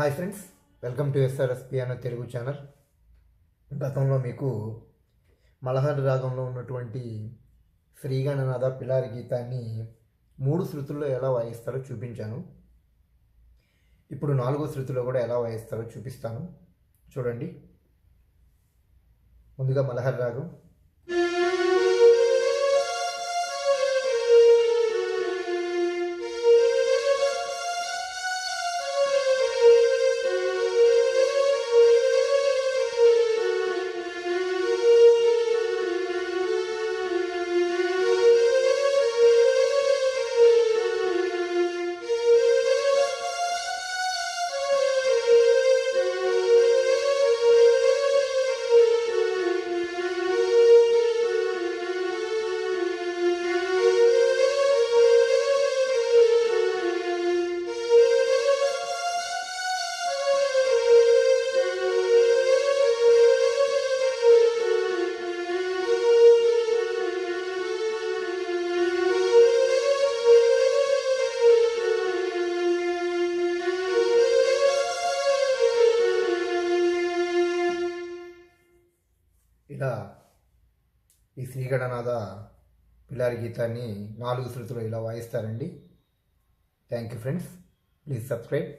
Hi friends welcome to SRSP అన్న Telugu channel గతంలో మీకు మలహర్ రాగంలో ఉన్నటువంటి శ్రీగణనాథ పిలారి గీతాన్ని మూడు శృతుల్లో ఎలా వాయిస్తారో చూపించాను. ఇప్పుడు నాలుగో శృతిలో కూడా ఎలా వాయిస్తారో చూపిస్తాను. చూడండి. ముందుగా మలహర్ రాగం. ఇలా ఈ శ్రీగణనాథ పిల్లారి గీతాన్ని నాలుగు శృతులు ఇలా వాయిస్తారండి. Thank you friends please subscribe